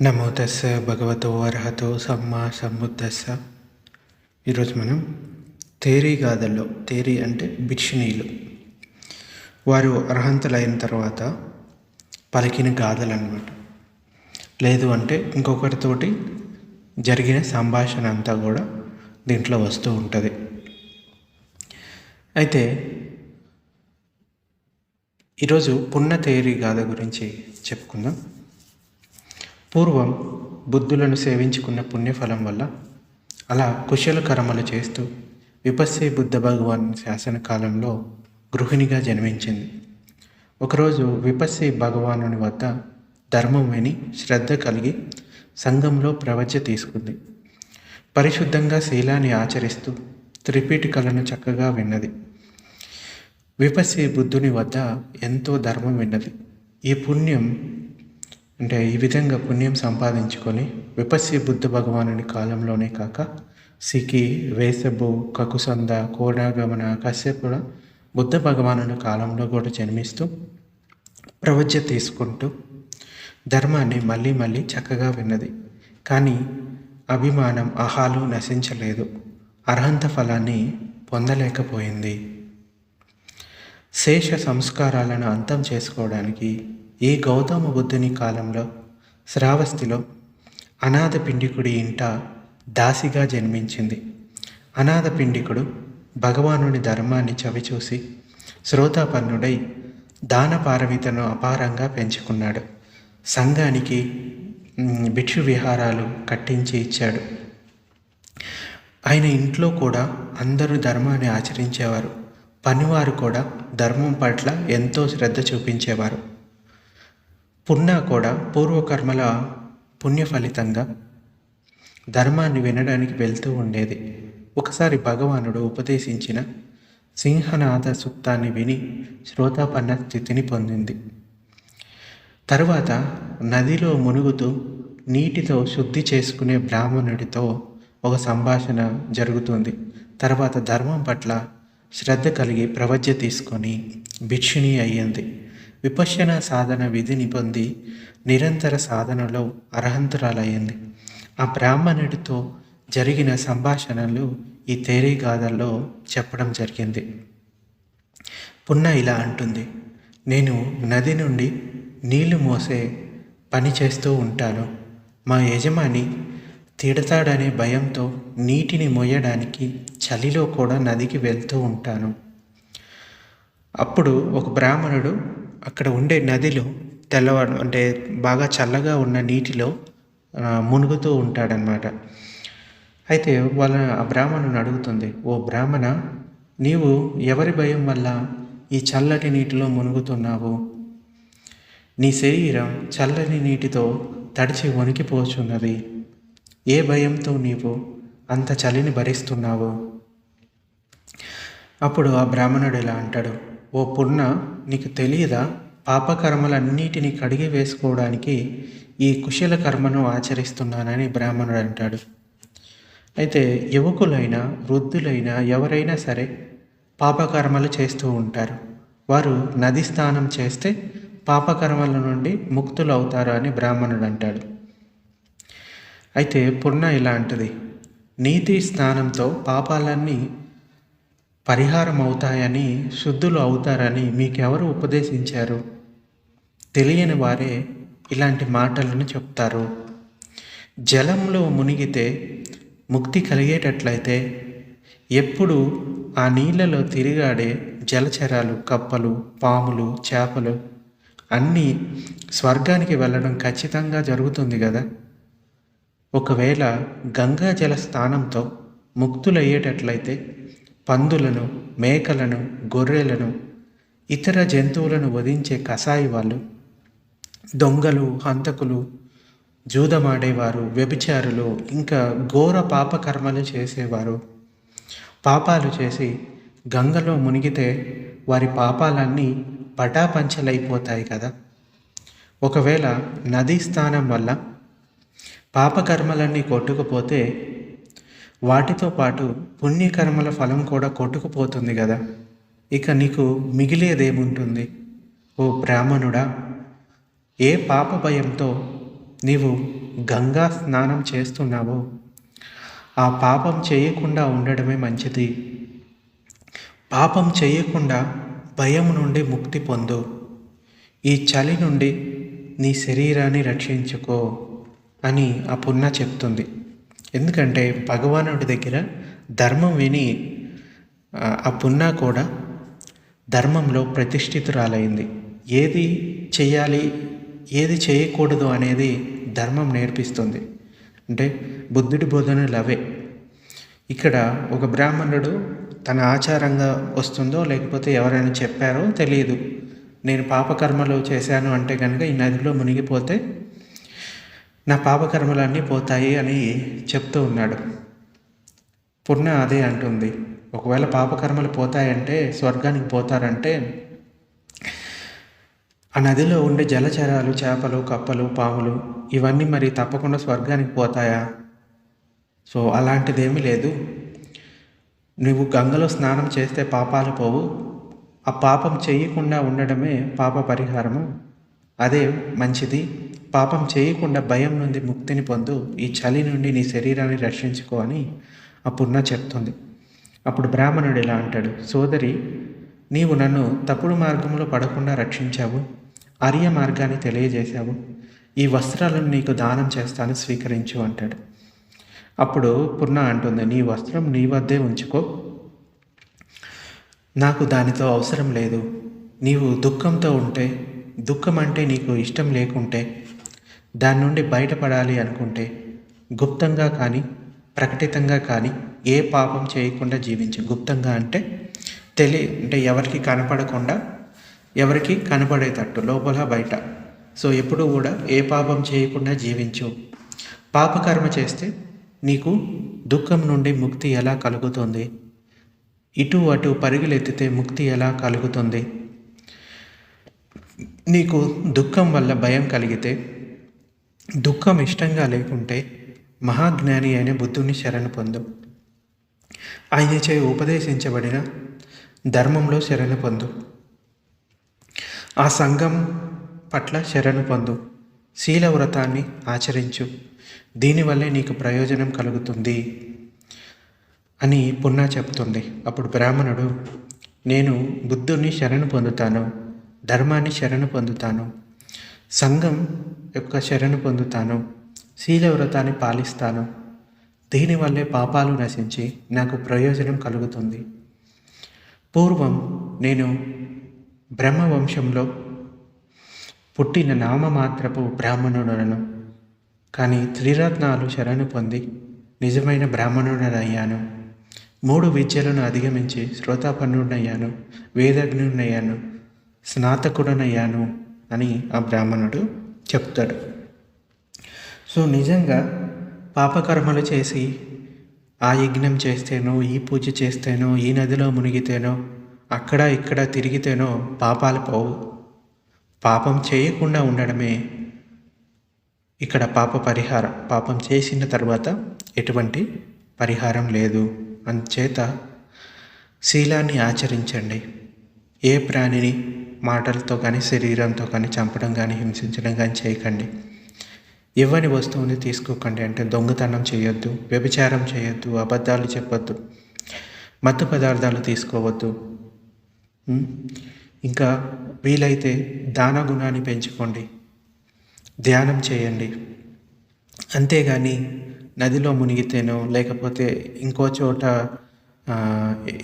నమో తస్స భగవతో అర్హతో సమ్మా సంబుద్ధస్స ఈరోజు మనం తేరీ గాథల్లో తేరీ అంటే భిక్షణీయులు వారు అర్హంతులైన తర్వాత పలికిన గాథలు అనమాట లేదు అంటే ఇంకొకరితోటి జరిగిన సంభాషణ అంతా కూడా దీంట్లో వస్తూ ఉంటుంది. అయితే ఈరోజు పున్న తేరీ గాథ గురించి చెప్పుకుందాం. పూర్వం బుద్ధులను సేవించుకున్న పుణ్యఫలం వల్ల అలా కుశల కర్మలు చేస్తూ విపస్సే బుద్ధ భగవాన్ శాసన కాలంలో గృహిణిగా జన్మించింది. ఒకరోజు విపస్సే భగవానుని వద్ద ధర్మం విని శ్రద్ధ కలిగి సంఘంలో ప్రవచ తీసుకుంది. పరిశుద్ధంగా శీలాన్ని ఆచరిస్తూ త్రిపీఠికలను చక్కగా విన్నది. విపస్సే బుద్ధుని వద్ద ఎంతో ధర్మం విన్నది. ఈ పుణ్యం అంటే ఈ విధంగా పుణ్యం సంపాదించుకొని విపస్సి బుద్ధ భగవానుని కాలంలోనే కాక సికి వేసబు కకుసంద కోడాగమన కశ్యపుడ బుద్ధ భగవానుని కాలంలో కూడా జన్మిస్తూ ప్రవజ్య తీసుకుంటూ ధర్మాన్ని మళ్ళీ మళ్ళీ చక్కగా విన్నది. కానీ అభిమానం అహాలు నశించలేదు. అర్హంత ఫలాన్ని పొందలేకపోయింది. శేష సంస్కారాలను అంతం చేసుకోవడానికి ఈ గౌతమ బుద్ధుని కాలంలో శ్రావస్తిలో అనాథ పిండికుడి ఇంట దాసిగా జన్మించింది. అనాథ పిండికుడు భగవానుని ధర్మాన్ని చవిచూసి శ్రోతాపన్నుడై దానపారవితను అపారంగా పెంచుకున్నాడు. సంఘానికి భిక్షు విహారాలు కట్టించి ఇచ్చాడు. ఆయన ఇంట్లో కూడా అందరూ ధర్మాన్ని ఆచరించేవారు. పనివారు కూడా ధర్మం పట్ల ఎంతో శ్రద్ధ చూపించేవారు. పున్నా కూడా పూర్వకర్మల పుణ్య ఫలితంగా ధర్మాన్ని వినడానికి వెళ్తూ ఉండేది. ఒకసారి భగవానుడు ఉపదేశించిన సింహనాథ సూక్తాన్ని విని శ్రోతాపన్న స్థితిని పొందింది. తరువాత నదిలో మునుగుతూ నీటితో శుద్ధి చేసుకునే బ్రాహ్మణుడితో ఒక సంభాషణ జరుగుతుంది. తర్వాత ధర్మం పట్ల శ్రద్ధ కలిగి ప్రవజ్య తీసుకొని భిక్షుని అయ్యింది. విపశ్యన సాధన విధిని పొంది నిరంతర సాధనలో అర్హంతురాలయ్యింది. ఆ బ్రాహ్మణుడితో జరిగిన సంభాషణలు ఈ తేరీ గాథల్లో చెప్పడం జరిగింది. పున్న ఇలా అంటుంది నేను నది నుండి నీళ్ళు మోసే పని చేస్తూ ఉంటాను. మా యజమాని తిడతాడనే భయంతో నీటిని మోయడానికి చలిలో కూడా నదికి వెళ్తూ ఉంటాను. అప్పుడు ఒక బ్రాహ్మణుడు అక్కడ ఉండే నదిలో తెల్లవారు అంటే బాగా చల్లగా ఉన్న నీటిలో మునుగుతూ ఉంటాడనమాట అయితే వాళ్ళ ఆ బ్రాహ్మణుని అడుగుతుంది ఓ బ్రాహ్మణ నీవు ఎవరి భయం వల్ల ఈ చల్లటి నీటిలో మునుగుతున్నావు? నీ శరీరం చల్లని నీటితో తడిచి వణికిపోచున్నది. ఏ భయంతో నీవు అంత చలిని భరిస్తున్నావు? అప్పుడు ఆ బ్రాహ్మణుడు ఇలా అంటాడు ఓ పున్న నీకు తెలియదా? పాపకర్మలన్నిటినీ కడిగి వేసుకోవడానికి ఈ కుశల కర్మను ఆచరిస్తున్నానని బ్రాహ్మణుడు అంటాడు. అయితే యువకులైన వృద్ధులైన ఎవరైనా సరే పాపకర్మలు చేస్తూ ఉంటారు. వారు నది స్నానం చేస్తే పాపకర్మల నుండి ముక్తులు అవుతారు అని బ్రాహ్మణుడు అంటాడు. అయితే పున్న ఇలాంటిది. నీతి స్నానంతో పాపాలన్నీ పరిహారం అవుతాయని శుద్ధులు అవుతారని మీకెవరు ఉపదేశించారు? తెలియని వారే ఇలాంటి మాటలను చెప్తారు. జలంలో మునిగితే ముక్తి కలిగేటట్లయితే ఎప్పుడు ఆ నీళ్ళలో తిరిగాడే జలచరాలు కప్పలు పాములు చేపలు అన్నీ స్వర్గానికి వెళ్ళడం ఖచ్చితంగా జరుగుతుంది కదా? ఒకవేళ గంగా జల స్థానంతో ముక్తులయ్యేటట్లయితే పందులను మేకలను గొర్రెలను ఇతర జంతువులను వధించే కసాయి వాళ్ళు దొంగలు హంతకులు జూదమాడేవారు వ్యభిచారులు ఇంకా ఘోర పాపకర్మలు చేసేవారు. పాపాలు చేసి గంగలో మునిగితే వారి పాపాలన్నీ పటాపంచలైపోతాయి కదా. ఒకవేళ నదీ స్థానం వల్ల పాపకర్మలన్నీ కొట్టుకుపోతే వాటితో పాటు పుణ్యకర్మల ఫలం కూడా కొట్టుకుపోతుంది కదా. ఇక నీకు మిగిలేదేముంటుంది? ఓ బ్రాహ్మణుడా ఏ పాప భయంతో నీవు గంగా స్నానం చేస్తున్నావో? ఆ పాపం చేయకుండా ఉండడమే మంచిది. పాపం చేయకుండా భయం నుండి ముక్తి పొందు. ఈ చలి నుండి నీ శరీరాన్ని రక్షించుకో అని ఆ పున్న చెప్తుంది. ఎందుకంటే భగవానుడి దగ్గర ధర్మం విని ఆ పున్నా కూడా ధర్మంలో ప్రతిష్ఠితురాలైంది. ఏది చేయాలి ఏది చేయకూడదు అనేది ధర్మం నేర్పిస్తుంది. అంటే బుద్ధుడి బోధనలు అవే. ఇక్కడ ఒక బ్రాహ్మణుడు తన ఆచారంగా వస్తుందో లేకపోతే ఎవరైనా చెప్పారో తెలియదు. నేను పాపకర్మలు చేశాను అంటే కనుక ఈ నదిలో మునిగిపోతే నా పాపకర్మలన్నీ పోతాయి అని చెప్తూ ఉన్నాడు. పుణ్య అదే అంటుంది. ఒకవేళ పాపకర్మలు పోతాయంటే స్వర్గానికి పోతారంటే ఆ నదిలో ఉండే జలచరాలు చేపలు కప్పలు పాములు ఇవన్నీ మరి తప్పకుండా స్వర్గానికి పోతాయా? సో అలాంటిదేమీ లేదు. నువ్వు గంగలో స్నానం చేస్తే పాపాలు పోవు. ఆ పాపం చేయకుండా ఉండడమే పాప పరిహారము. అదే మంచిది. పాపం చేయకుండా భయం నుండి ముక్తిని పొందు ఈ చలి నుండి నీ శరీరాన్ని రక్షించుకో అని ఆ పున్న చెప్తుంది. అప్పుడు బ్రాహ్మణుడు ఇలా అంటాడు సోదరి నీవు నన్ను తప్పుడు మార్గంలో పడకుండా రక్షించావు ఆర్య మార్గాన్ని తెలియజేశావు. ఈ వస్త్రాలను నీకు దానం చేస్తాను స్వీకరించు అంటాడు. అప్పుడు పున్న అంటుంది నీ వస్త్రం నీ వద్దే ఉంచుకో. నాకు దానితో అవసరం లేదు. నీవు దుఃఖంతో ఉంటే దుఃఖం అంటే నీకు ఇష్టం లేకుంటే దాని నుండి బయటపడాలి అనుకుంటే గుప్తంగా కానీ ప్రకటితంగా కానీ ఏ పాపం చేయకుండా జీవించు. గుప్తంగా అంటే తెలి అంటే ఎవరికి కనపడకుండా ఎవరికి కనపడేటట్టు లోపల బయట. సో ఎప్పుడు కూడా ఏ పాపం చేయకుండా జీవించు. పాపకర్మ చేస్తే నీకు దుఃఖం నుండి ముక్తి ఎలా కలుగుతుంది? ఇటు అటు పరుగులెత్తితే ముక్తి ఎలా కలుగుతుంది? నీకు దుఃఖం వల్ల భయం కలిగితే దుఃఖం ఇష్టంగా లేకుంటే మహాజ్ఞాని అయిన బుద్ధుని శరణు పొందు. ఆయనచే ఉపదేశించబడిన ధర్మంలో శరణు పొందు. ఆ సంఘం పట్ల శరణు పొందు. శీలవ్రతాన్ని ఆచరించు. దీనివల్లే నీకు ప్రయోజనం కలుగుతుంది అని పున్నా చెప్తుంది. అప్పుడు బ్రాహ్మణుడు నేను బుద్ధుని శరణు పొందుతాను. ధర్మాన్ని శరణు పొందుతాను. సంఘం యొక్క శరణు పొందుతాను. శీలవ్రతాన్ని పాలిస్తాను. దీనివల్లే పాపాలు నశించి నాకు ప్రయోజనం కలుగుతుంది. పూర్వం నేను బ్రహ్మవంశంలో పుట్టిన నామమాత్రపు బ్రాహ్మణుడను కానీ త్రిరత్నాలు శరణు పొంది నిజమైన బ్రాహ్మణుడనయ్యాను. మూడు విద్యలను అధిగమించి శ్రోతాపన్నుడనయ్యాను వేదజ్ఞుడనయ్యాను. స్నాతకుడనయ్యాను అని ఆ బ్రాహ్మణుడు చెప్తాడు. సో నిజంగా పాపకర్మలు చేసి ఆ యజ్ఞం చేస్తేనో ఈ పూజ చేస్తేనో ఈ నదిలో మునిగితేనో అక్కడ ఇక్కడ తిరిగితేనో పాపాలు పోవు. పాపం చేయకుండా ఉండడమే ఇక్కడ పాప పరిహారం. పాపం చేసిన తర్వాత ఎటువంటి పరిహారం లేదు. అందుచేత శీలాన్ని ఆచరించండి. ఏ ప్రాణిని మాటలతో కానీ శరీరంతో కానీ చంపడం కానీ హింసించడం కానీ చేయకండి. ఇవ్వని వస్తువుని తీసుకోకండి అంటే దొంగతనం చేయొద్దు వ్యభిచారం చేయొద్దు అబద్ధాలు చెప్పొద్దు మత్తు పదార్థాలు తీసుకోవద్దు. ఇంకా వీలైతే దాన గుణాన్ని పెంచుకోండి. ధ్యానం చేయండి. అంతేగాని నదిలో మునిగితేనో లేకపోతే ఇంకో చోట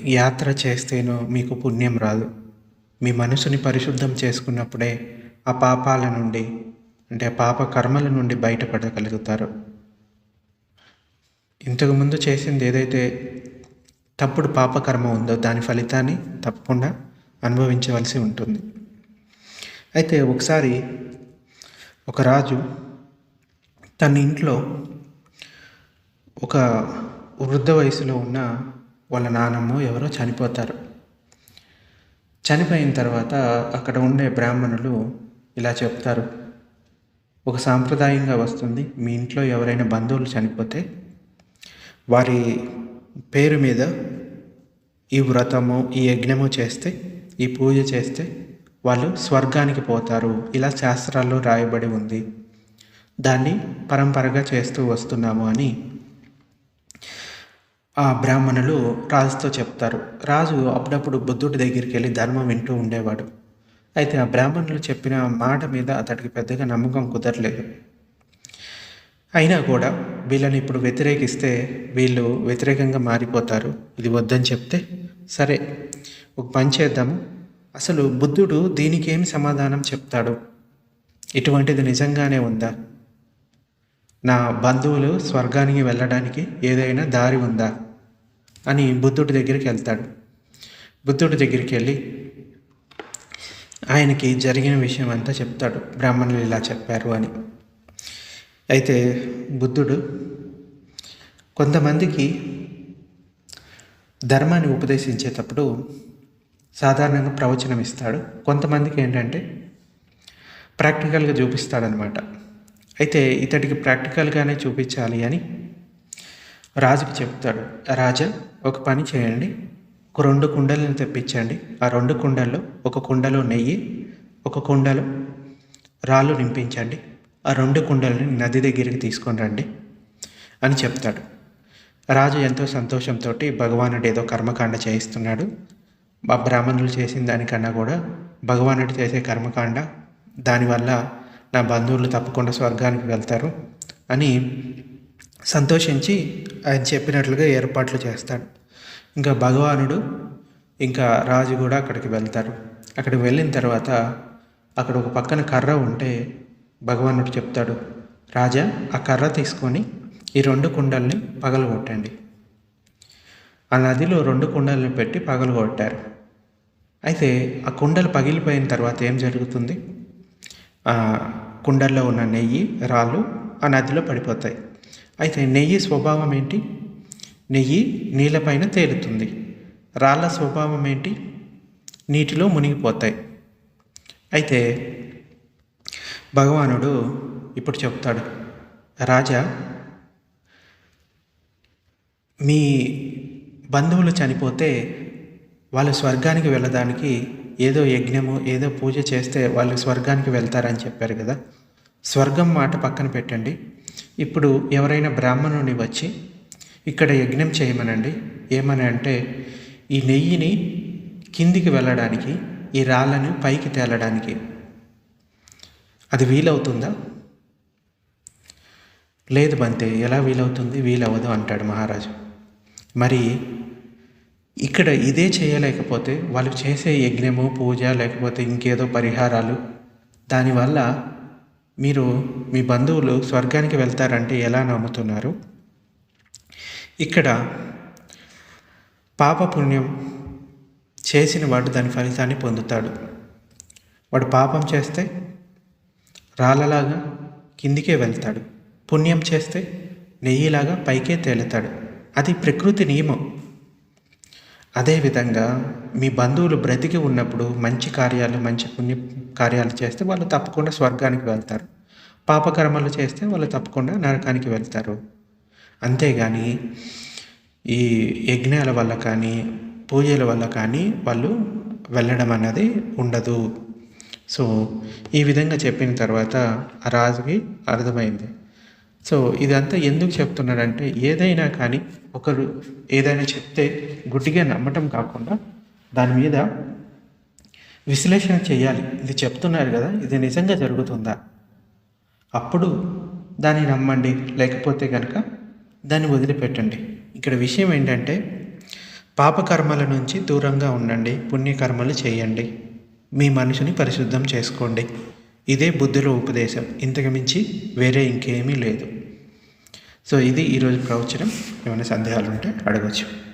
యాత్ర చేస్తేనో మీకు పుణ్యం రాదు. మీ మనసుని పరిశుద్ధం చేసుకున్నప్పుడే ఆ పాపాల నుండి అంటే పాప కర్మల నుండి బయటపడగలుగుతారు. ఇంతకుముందు చేసింది ఏదైతే తప్పుడు పాపకర్మ ఉందో దాని ఫలితాన్ని తప్పకుండా అనుభవించవలసి ఉంటుంది. అయితే ఒకసారి ఒక రాజు తన ఇంట్లో ఒక వృద్ధ వయసులో ఉన్న వాళ్ళ నానమ్మ ఎవరో చనిపోతారు. చనిపోయిన తర్వాత అక్కడ ఉండే బ్రాహ్మణులు ఇలా చెప్తారు. ఒక సాంప్రదాయంగా వస్తుంది మీ ఇంట్లో ఎవరైనా బంధువులు చనిపోతే వారి పేరు మీద ఈ వ్రతము ఈ యజ్ఞము చేస్తే ఈ పూజ చేస్తే వాళ్ళు స్వర్గానికి పోతారు. ఇలా శాస్త్రాల్లో రాయబడి ఉంది. దాన్ని పరంపరగా చేస్తూ వస్తున్నాము అని ఆ బ్రాహ్మణులు రాజుతో చెప్తారు. రాజు అప్పుడప్పుడు బుద్ధుడి దగ్గరికి వెళ్ళి ధర్మం వింటూ ఉండేవాడు. అయితే ఆ బ్రాహ్మణులు చెప్పిన మాట మీద అతడికి పెద్దగా నమ్మకం కుదరలేదు. అయినా కూడా వీళ్ళని ఇప్పుడు వ్యతిరేకిస్తే వీళ్ళు వ్యతిరేకంగా మారిపోతారు. ఇది వద్దని చెప్తే సరే ఒక పని చేద్దాము. అసలు బుద్ధుడు దీనికి ఏమి సమాధానం చెప్తాడు? ఇటువంటిది నిజంగానే ఉందా? నా బంధువులు స్వర్గానికి వెళ్ళడానికి ఏదైనా దారి ఉందా? అని బుద్ధుడి దగ్గరికి వెళ్తాడు. బుద్ధుడి దగ్గరికి వెళ్ళి ఆయనకి జరిగిన విషయం అంతా చెప్తాడు. బ్రాహ్మణులు ఇలా చెప్పారు అని. అయితే బుద్ధుడు కొంతమందికి ధర్మాన్ని ఉపదేశించేటప్పుడు సాధారణంగా ప్రవచనం ఇస్తాడు. కొంతమందికి ఏంటంటే ప్రాక్టికల్గా చూపిస్తాడనమాట అయితే ఇతడికి ప్రాక్టికల్గానే చూపించాలి అని రాజుకి చెప్తాడు రాజా ఒక పని చేయండి. ఒక రెండు కుండలను తెప్పించండి. ఆ రెండు కుండల్లో ఒక కుండలో నెయ్యి ఒక కుండలో రాళ్ళు నింపించండి. ఆ రెండు కుండలని నది దగ్గరికి తీసుకొని రండి అని చెప్తాడు. రాజు ఎంతో సంతోషంతో భగవానుడు ఏదో కర్మకాండ చేయిస్తున్నాడు. ఆ బ్రాహ్మణులు చేసిన దానికన్నా కూడా భగవానుడు చేసే కర్మకాండ దానివల్ల నా బంధువులు తప్పకుండా స్వర్గానికి వెళ్తారు అని సంతోషించి ఆయన చెప్పినట్లుగా ఏర్పాట్లు చేస్తాడు. ఇంకా భగవానుడు ఇంకా రాజు కూడా అక్కడికి వెళ్తారు. అక్కడికి వెళ్ళిన తర్వాత అక్కడ ఒక పక్కన కర్ర ఉంటే భగవానుడు చెప్తాడు రాజా ఆ కర్ర తీసుకొని ఈ రెండు కుండల్ని పగలగొట్టండి. ఆ నదిలో రెండు కుండల్ని పెట్టి పగలగొట్టారు. అయితే ఆ కుండలు పగిలిపోయిన తర్వాత ఏం జరుగుతుంది? ఆ కుండల్లో ఉన్న నెయ్యి రాళ్ళు ఆ నదిలో పడిపోతాయి. అయితే నెయ్యి స్వభావం ఏంటి? నెయ్యి నీళ్ళపైన తేలుతుంది. రాళ్ళ స్వభావం ఏంటి? నీటిలో మునిగిపోతాయి. అయితే భగవానుడు ఇప్పుడు చెప్తాడు రాజా మీ బంధువులు చనిపోతే వాళ్ళు స్వర్గానికి వెళ్ళడానికి ఏదో యజ్ఞము ఏదో పూజ చేస్తే వాళ్ళు స్వర్గానికి వెళ్తారని చెప్పారు కదా. స్వర్గం మాట పక్కన పెట్టండి. ఇప్పుడు ఎవరైనా బ్రాహ్మణుని వచ్చి ఇక్కడ యజ్ఞం చేయమనండి. ఏమని అంటే ఈ నెయ్యిని కిందికి వెళ్ళడానికి ఈ రాళ్ళను పైకి తేలడానికి. అది వీలవుతుందా? లేదు బంతే ఎలా వీలవుతుంది? వీలవ్వదు అంటాడు మహారాజు. మరి ఇక్కడ ఇదే చేయలేకపోతే వాళ్ళు చేసే యజ్ఞము పూజ లేకపోతే ఇంకేదో పరిహారాలు దానివల్ల మీరు మీ బంధువులు స్వర్గానికి వెళ్తారంటే ఎలా నమ్ముతున్నారు? ఇక్కడ పాపపుణ్యం చేసిన వాడు దాని ఫలితాన్ని పొందుతాడు. వాడు పాపం చేస్తే రాళ్ళలాగా కిందికే వెళ్తాడు. పుణ్యం చేస్తే నెయ్యిలాగా పైకే తేలుతాడు. అది ప్రకృతి నియమం. అదేవిధంగా మీ బంధువులు బ్రతికి ఉన్నప్పుడు మంచి కార్యాలు మంచి పుణ్య కార్యాలు చేస్తే వాళ్ళు తప్పకుండా స్వర్గానికి వెళ్తారు. పాపకర్మలు చేస్తే వాళ్ళు తప్పకుండా నరకానికి వెళ్తారు. అంతేగాని ఈ యజ్ఞాల వల్ల కానీ పూజల వల్ల కానీ వాళ్ళు వెళ్ళడం అన్నది ఉండదు. సో ఈ విధంగా చెప్పిన తర్వాత ఆ రాజుకి అర్థమైంది. సో ఇదంతా ఎందుకు చెప్తున్నాడంటే ఏదైనా కానీ ఒకరు ఏదైనా చెప్తే గుడ్డిగా నమ్మటం కాకుండా దాని మీద విశ్లేషణ చేయాలి. ఇది చెప్తున్నారు కదా ఇది నిజంగా జరుగుతుందా? అప్పుడు దాన్ని నమ్మండి లేకపోతే కనుక దాన్ని వదిలిపెట్టండి. ఇక్కడ విషయం ఏంటంటే పాపకర్మల నుంచి దూరంగా ఉండండి పుణ్యకర్మలు చేయండి. మీ మనసుని పరిశుద్ధం చేసుకోండి. ఇదే బుద్ధుల ఉపదేశం. ఇంతకు మించి వేరే ఇంకేమీ లేదు. సో ఇది ఈరోజు ప్రవచనం. ఏమైనా సందేహాలు ఉంటే అడగచ్చు.